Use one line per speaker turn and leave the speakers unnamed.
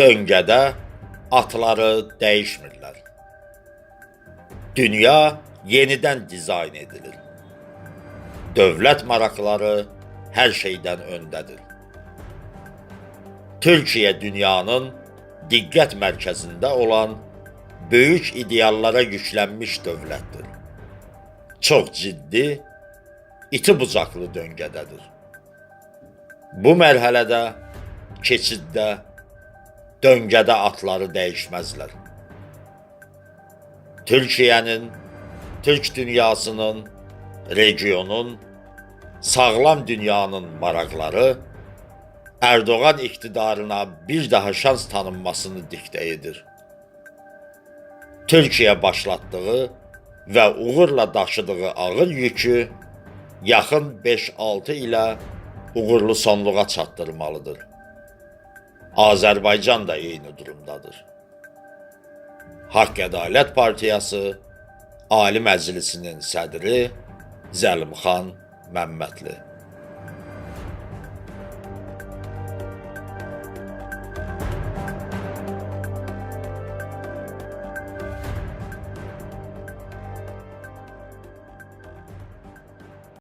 döngədə atları dəyişmirlər. Dünya yenidən dizayn edilir. Dövlət maraqları hər şeydən öndədir. Türkiyə dünyanın diqqət mərkəzində olan böyük ideallara yüklənmiş dövlətdir. Çox ciddi, iti bucaqlı döngədədir. Bu mərhələdə, keçiddə, döngədə atları dəyişməzlər. Türkiyənin, Türk dünyasının, regionun, sağlam dünyanın maraqları Erdoğan iktidarına bir daha şans tanınmasını diktə edir. Türkiyə başlatdığı və uğurla daşıdığı ağır yükü yaxın 5-6 ilə uğurlu sonluğa çatdırmalıdır. Azərbaycan da eyni durumdadır. Haqq Ədalət Partiyası Ali Məclisinin sədri Zəlimxan Məmmədli